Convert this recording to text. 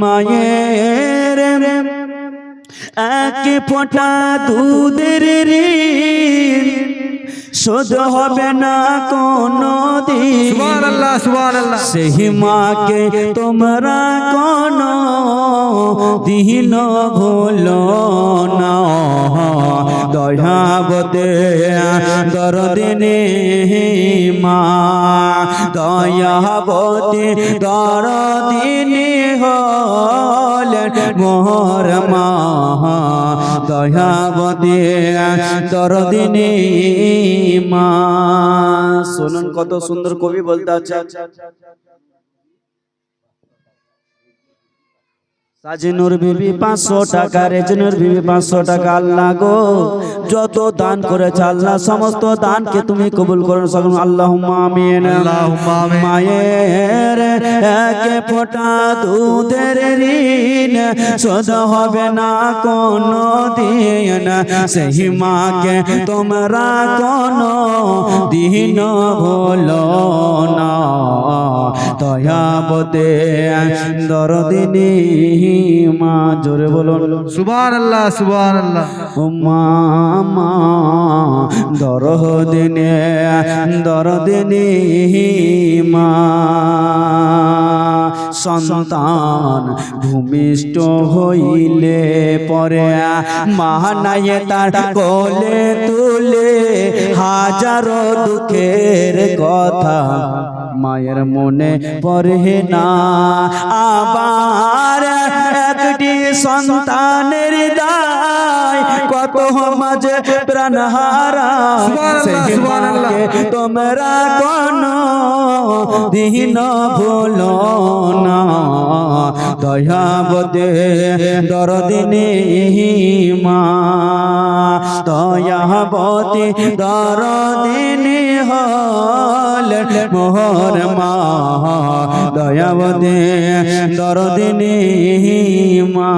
মায়ের এক ফোঁটা দুধের রে শোধ হবে না কোনো দিন। সেই মাকে তোমরা কোন দিন ভুলো না। দয়াবতে দরদিনে মা দয়াবতে দরদিনে হলেন মোহর মা দয়াবতী তর দিনে মা। শুনুন কত সুন্দর কবি বলতে আছে। সাজিনুর বিবি পাঁচশো টাকা রেজনুর বিবি পাঁচশো টাকা আল্লাহ গো। যত দান করেছে আল্লাহ সমস্ত দানকে তুমি কবুল করো সকল আল্লাহ। মায়ের একে ফোঁটা দুধের ঋণ শোধ হবে না কোনো দিন। সেই মাকে তোমরা কোনো দিন ভুলো না দয়াবতে দরদিনী মা, জোরে বলুন। সুবহানাল্লাহ সুবহানাল্লাহ। মামা দরদিনে দরদিনে মা, সন্তান ভূমিষ্ঠ হইলে পরে মানায় তার কোলে তুলে হাজারো দুঃখের কথা মায়ের মনে পড়ে না। আবার একটি সন্তানের দায় কত মাঝে প্রাণ হারা তোমরা কোন দিন ভুলো না। দয়াবতে দরদিনে মা দয়াবতে দরদিনে মোহর মা দয়াবদে দরদিনী মা।